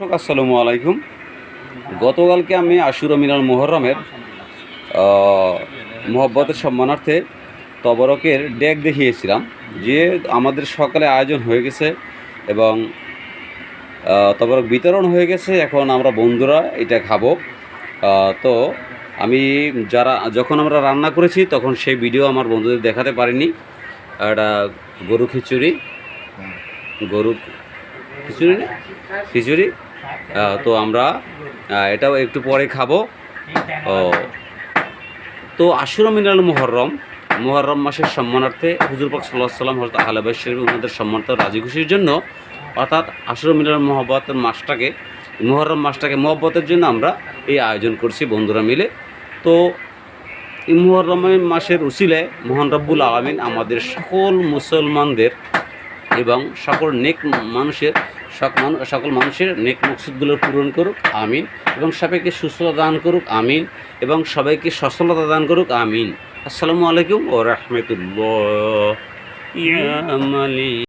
দর্শক, আসসালামু আলাইকুম। গতকালকে আমি আশুরা মিনাল মোহরমের মোহব্বতের সম্মানার্থে তবরকের ডেক দেখিয়েছিলাম, যে আমাদের সকালে আয়োজন হয়ে গেছে এবং তবরক বিতরণ হয়ে গেছে। এখন আমরা বন্ধুরা এটা খাব। তো আমি যারা, যখন আমরা রান্না করেছি, তখন সেই ভিডিও আমার বন্ধুদের দেখাতে পারিনি। একটা গরু খিচুড়ি গরু খিচুড়ি? খিচুড়ি? তো আমরা এটাও একটু পরে খাব। ও। তো আশুরা মিনাল মুহররম মুহররম মাসের সম্মানার্থে হুজুর পাক সাল্লাহ সাল্লাম হজরত আহলাবাই শরীফ ওনাদের সম্মানিত রাজি খুশির জন্য, অর্থাৎ আশুরা মিনাল মহব্বতের মাসটাকে, মুহররম মাসটাকে মহব্বতের জন্য আমরা এই আয়োজন করছি বন্ধুরা মিলে। তো এই মুহররম মাসের উসিলে মোহন রব্বুল আলমিন আমাদের সকল মুসলমানদের এবং সকল নেক মানুষের সক- মানু- সকল মানুষের নেক মকসুদগুলো পূরণ করুক, আমিন। এবং সবাইকে সুস্থতা দান করুক, আমিন। এবং সবাইকে সচ্ছলতা দান করুক, আমিন। আসসালামু আলাইকুম ও রহমতুল্লাহ।